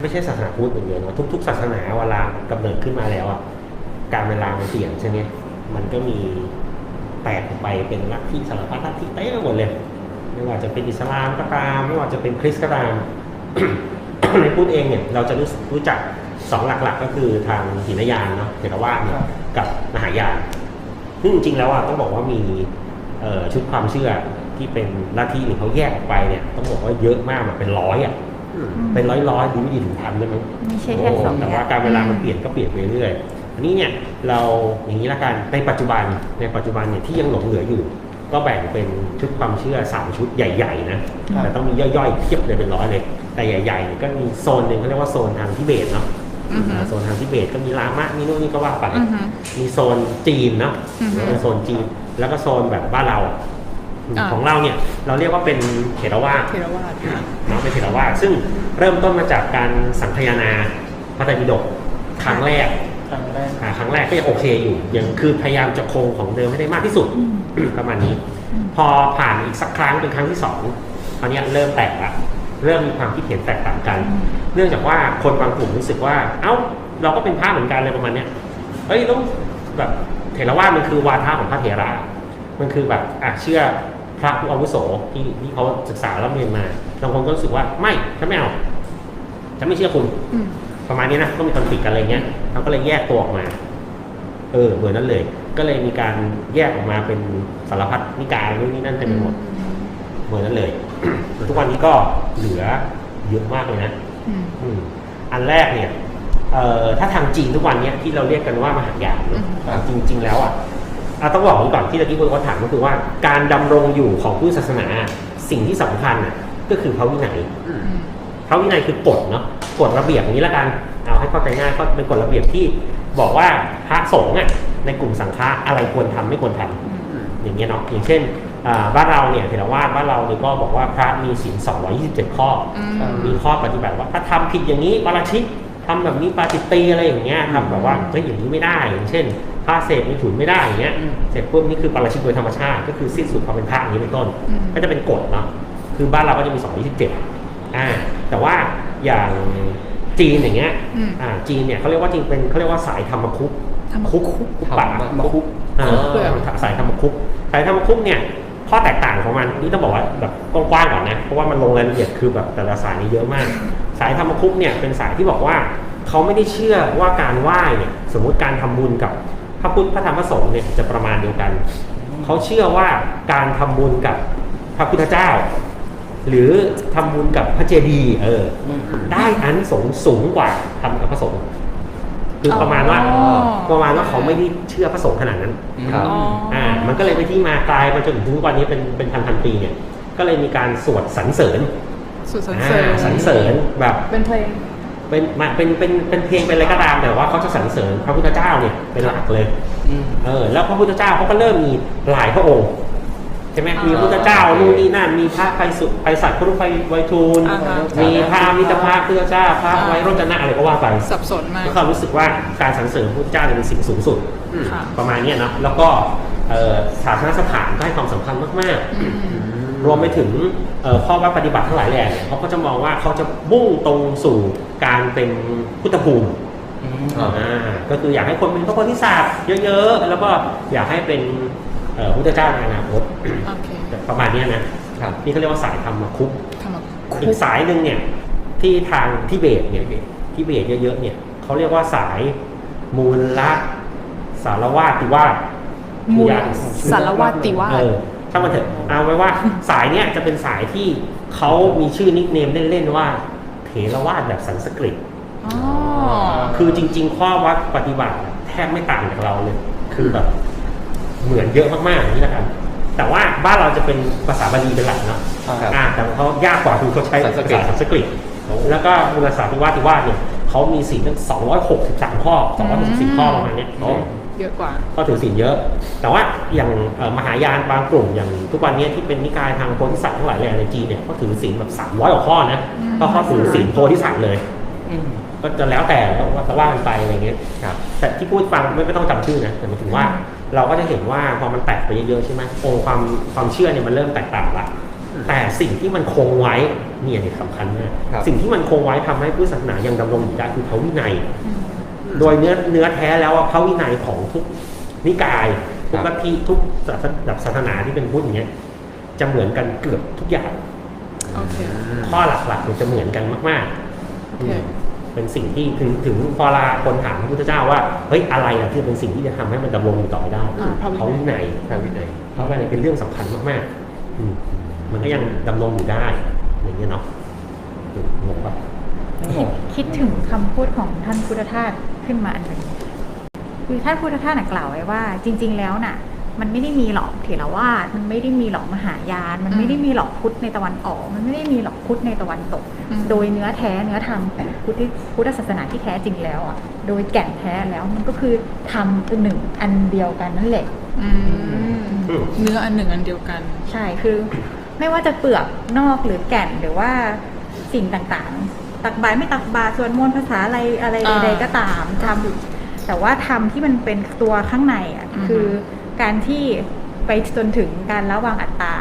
ไม่ใช่ศาสนาพุทธอย่างเดียวเนอะทุก ๆ ศาสนาเวลากำเนิดขึ้นมาแล้วอะการเวลามันเปลี่ยนใช่ไหมมันก็มีแตกออกไปเป็นลัทธิสารพัดลัทธิเต็มไปหมดเลยไม่ว่าจะเป็นอิสลามก็ตาม ไม่ว่าจะเป็นคริสต์ก็ตามในพุทธเองเนี่ยเราจะรู้รู้จักสองหลักๆ ก็คือทางหินยานเนาะเถรวาทเนี่ยครับกับมหายานซึ่งจริงๆแล้วอะต้องบอกว่ามีเอ่อชุดความเชื่อที่เป็นลัทธิหรือเขาแยกออกไปเนี่ยต้องบอกว่าเยอะมากแบบเป็นร้อยอะ เป็นร้อยร้อยๆดูไม่ดีถึงพันได้ไหมไม่ใช่แค่สองแต่อย่ว่าการเวลามันเปลี่ยนก็เปลี่ยนไปเรื่อยอันนี้เนี่ยเราอย่างนี้ละกันในปัจจุบันในปัจจุบันเนี่ยที่ยังหลงเหลืออยู่ ก็แบ่งเป็นชุดความเชื่อสามชุดใหญ่ๆนะแต่ต้องมีย่อยๆเทียบเลยเป็นร้อยเลย แต่ใหญ่ๆเนี่ยก็มีโซนหนึ่งเขาเรียกว่าโซนทางทิเบตเนาะอือฮึอ่าโซนทางทิเบตก็มีลามะมีโน่นนี่ก็ว่าไปอือฮึมีโซนจีนเนาะอือฮึเป็นโซนจีนแล้วก็โซนแบบบ้านเราอะอ่า ของเราเนี่ยเราเรียกว่าเป็นเถรวาทเทรวาสค่ะ เนาะเป็นเถรวาทซึ่งเริ่มต้นมาจากการสังคายนาพระไตรปิฎกครั้งแรกครั้งแรกอ่าครั้งแรกก็ยังโอเคอยู่ยังคือพยายามจะคงของเดิมให้ได้มากที่สุดประมาณนี้ พอผ่านอีกสักครั้งเป็นครั้งที่สองตอนนี้ยเริ่มแตกละเริ่มมีความคิดเห็นแตกต่างกัน เนื่องจากว่าคนบางกลุ่มรู้สึกว่า เอ้า เราก็เป็นพระเหมือนกันเลยประมาณเนี้ยเฮ้ยต้องแบบเถรวาทมันคือวาทะของพระเถรามันคือแบบอะเชื่อ พระผู้อาวุโสที่ที่เขาศึกษาแล้วเรียนมาบางคนก็รู้สึกว่าไม่ฉันไม่เอาฉันไม่เชื่อคุณอืมประมาณนี้นะก็มีคอนฟ lict กันอะไรเงี้ยเขาก็เลยแยกตัวออกมา เออเหมือนนั้นเลย ก็เลยมีการแยกออกมาเป็นสารพัดนิกายนู่นนี่นั่นเต็มไปหมดเหมือนนั้นเลยแต่ทุกวันนี้ก็เหลือเยอะมากเลยนะอืมอืมอันแรกเนี่ยเอ่อถ้าทางจีนทุกวันเนี้ยที่เราเรียกกันว่ามหายานเนอะอืมจริง ๆ แล้วอะ อะต้องบอกก่อนที่ตะกี้คุณก็ถามก็คือว่า การดำรงอยู่ของพุทธศาสนาสิ่งที่สำคัญอะก็คือพระวินัยอืมพระวินัยคือกฎเนาะกฎระเบียบอย่างนี้ละกันเอาให้เข้าใจง่ายก็เป็นกฎระเบียบที่บอกว่าพระสงฆ์อะในกลุ่มสังฆะอะไรควรทำไม่ควรทำอย่างเงี้ยเนาะอย่างเช่นอ่าบ้านเราเนี่ยเถรวาทบ้านเราเนี่ยก็บอกว่าพระมีศีล227 ข้ออืมครับมีข้อปฏิบัติว่าถ้าทำผิดอย่างนี้ปาราชิกทำแบบนี้ปาจิตตีอะไรอย่างเงี้ยทำแบบว่าเฮ้ยอย่างนี้ไม่ได้อย่างเช่น ผ้าเสพมีถุนไม่ได้อย่างเงี้ยอืมเสร็จปุ๊บนี่คือปาราชิกโดยธรรมชาติก็คือสิ้นสุดความเป็นพระอย่างนี้เป็นต้นอืมก็จะเป็นกฎเนาะ คือบ้านเราก็จะมี 227อ่า แต่ว่าอย่างจีนอย่างเงี้ยอืมอ่า จีนเนี่ยเขาเรียกว่าจริงเป็นเขาเรียกว่าสายธรรมคุกธรรมคุคุกกคุกธรรป่ามคุกอ่าคุกเลยเหรอสายธรรมคุก สายธรรมคุกเนี่ยข้อแตกต่างของมันนี่ต้องบอกว่าแบบกว้างๆก่อนนะ เพราะว่ามันลงรายละเอียดคือแบบแต่ละสายนี่เยอะมาก สายธรรมคุกเนี่ยเป็นสายที่บอกว่าเขาไม่ได้เชื่อว่าการไหว้เนี่ยสมมุติการทำบุญกับ พระพุทธพระธรรมพระสงฆ์เนี่ยจะประมาณเดียวกัน เขาเชื่อว่าการทำบุญกับพระพุทธเจ้า หรือทำบุญกับพระเจดีย์เอออืมได้อานิสงส์สูงกว่าทำกับพระสงฆ์คือประมาณว่าอ๋อประมาณว่าเขาไม่ได้เชื่อพระสงฆ์ขนาดนั้นครับอ๋อออ่า มันก็เลยไปนที่มากลายมาจนถึงทุกวันนี้เป็นเป็นพันพันปีเนี่ย ก็เลยมีการสวดสรรเสริญสุดสรรเสริญอ่าสรรเสริญแบบเป็นเพลง เป็นมาเป็นเป็นเป็นเพลงเป็นอะไรก็ตามแต่ว่าเขาจะสรรเสริญพระพุทธเจ้าเนี่ยเป็นหลักเลยอืมเออ แล้วพระพุทธเจ้าเขาก็เริ่มมีหลายพระองค์ใช่ไหมอ่ามีมีพระพุทธเจ้านู่นนี่นั่นมีพระไปสุไปสัตว์พระรูปไฟไวทูลอ่าฮะมีพระมิตรภาพพุทธเจ้าพระอ่าไวโรจนะอะไรก็ว่าไปสับสนมากก็ความรู้สึกว่าการสรรเสริญพระพุทธเจ้าเนี่ยเป็นสิ่งสูงสุดค่ะประมาณเนี้ยเนาะแล้วก็เอ่อศาสนสถานก็ให้ความสำคัญมากอืมๆ รวมไปถึงเอ่อข้อวัดปฏิบัติทั้งหลายแหล่เนี่ยเขาก็จะมองว่าเขาจะมุ่งตรงสู่การเป็นพุทธภูมิอืมอ่าก็คืออยากให้คนเป็นพระโพธิสัตว์เยอะๆ แล้วก็อยากให้เป็นเอ่อพุทธเจ้าในอนาคตโอเคประมาณเนี้ยนะครับนี่เขาเรียกว่าสายธรรมคุปทำมาอีกสายหนึ่งเนี่ยที่ทางทิเบตเนี่ยทิเบตเยอะๆเนี่ยเขาเรียกว่าสายมูลละสารวาติวาสมูลยากสารวาติวาเอส อถ้ามันเถอะเอาไว้ว่าสายเนี้ยจะเป็นสายที่เขามีชื่อนิกเนมเล่นๆว่าเถรวาทแบบสันสกฤตอ๋อคือจริง ๆ ข้อวัดปฏิบัติแทบไม่ต่างจากเราเลย คือแบบเหมือนเยอะมากๆอย่างนี้นะครับแต่ว่าบ้านเราจะเป็นภาษาบาลีเป็นหลักเนาะครับอ่าแต่เขายากกว่าคือเขาใช้สัภานสกฤตษาสันสกฤตแล้วก็มูลสาธิวาติวาสเนี่ยเขามีศีลตั้ง263ข้อ264ข้อประมาณเนี้ยอ๋อ เยอะกว่าก็ถือศีลเยอะ แต่ว่าอย่างเอ่อมหายานบางกลุ่มอย่างทุกวันนี้ที่เป็นนิกายทางโพธิสัตว์ทั้งหลายแหล่ในจีนเนี่ยเขาถือศีลแบบ300กว่าข้อนะอืมก็เขาถือศีลโพธิสัตว์เลยอืมก็จะแล้วแต่ว่าจะว่ากันไปอะไรเงี้ยครับแต่ที่พูดฟังไม่ไม่ต้องจำชื่อนะแต่หมายถึงว่าเราก็จะเห็นว่าพอมันแตกไปเยอะๆใช่ไหมองค์ความความเชื่อเนี่ยมันเริ่มแตกต่างละแต่สิ่งที่มันคงไว้เนี่ยเนี่ยสำคัญมากครับสิ่งที่มันคงไว้ทำให้พุทธศาสนายังดำรงอยู่ได้คือพระวินัย โดยเนื้อเนื้อแท้แล้วอะพระวินัยของทุกนิกายทุกลัทธิทุกศาสนาศาสนาที่เป็นพุทธอย่างเงี้ยจะเหมือนกันเกือบทุกอย่างโอเคข้อหลักๆเนี่ยจะเหมือนกันมากโอเคๆเป็นสิ่งที่ถึงถึงพอลาคนถามพระพุทธเจ้าว่าเฮ้ยอะไรอะที่เป็นสิ่งที่จะทำให้มันดำรงอยู่ต่อไปได้อ่าพระวินัยพระวินัยพระวินัยพระวินัยเป็นเรื่องสำคัญมากๆอืมมันก็ยังดำรงอยู่ได้อย่างเงี้ยเนาะอืมงงปะ คิดคิดถึงคำพูดของท่านพุทธทาสขึ้นมาอันหนึ่งคือท่านพุทธทาสน่ะกล่าวไว้ว่า จริง ๆ แล้วน่ะ มันไม่ได้มีหรอกเถรวาทมันไม่ได้มีหรอกมหายาน มันไม่ได้มีหรอกพุทธในตะวันออก มันไม่ได้มีหรอกพุทธในตะวันตกอืมโดยเนื้อแท้เนื้อธรรมของพุทธพุทธศาสนาที่แท้จริงแล้วอะโดยแก่นแท้แล้วมันก็คือธรรมหนึ่งอันเดียวกันนั่นแหละอืมเนื้ออันหนึ่งอันเดียวกัน ใช่คือ ไม่ว่าจะเปลือกนอกหรือแก่นหรือว่าสิ่งต่างๆ ตักบาตรไม่ตักบาตรสวดมนต์ภาษาอะไรอะไรอ่า ใดๆก็ตามทำแต่ว่าทำที่มันเป็นตัวข้างในอะอือฮึคือการที่ไปจนถึงการละวางอัตตา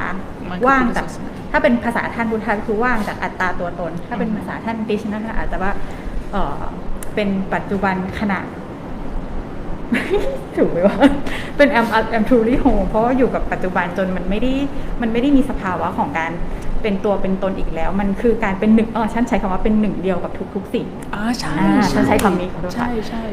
มันคือว่างจากพุทธศาสนาถ้าเป็นภาษาท่านพุทธะคือว่างจากอัตตาตัวตน ถ้าเป็นอืมภาษาท่านดิชนั่นอาจจะว่าเออเป็นปัจจุบันขณะ ถูกไหมว่า เป็น am am truly home เพราะว่าอยู่กับปัจจุบันจนมันไม่ได้มันไม่ได้มีสภาวะของการ เป็นตัวเป็นตนอีกแล้ว มันคือการเป็นหนึ่งเออฉันใช้คำว่าเป็นหนึ่งเดียวกับทุกๆสิ่งอ่าใช่อ่าฉันใช้คำนี้ขอโทษค่ะใช่ใช่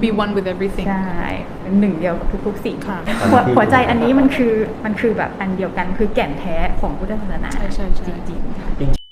be one with everything ใช่เป็นหนึ่งเดียวกับทุกๆสิ่งค่ะหัวหัวใจอันนี้มันคือมันคือแบบอันเดียวกันคือแก่นแท้ของพุทธศาสนาใช่ใช่ใช่จริงๆค่ะจริง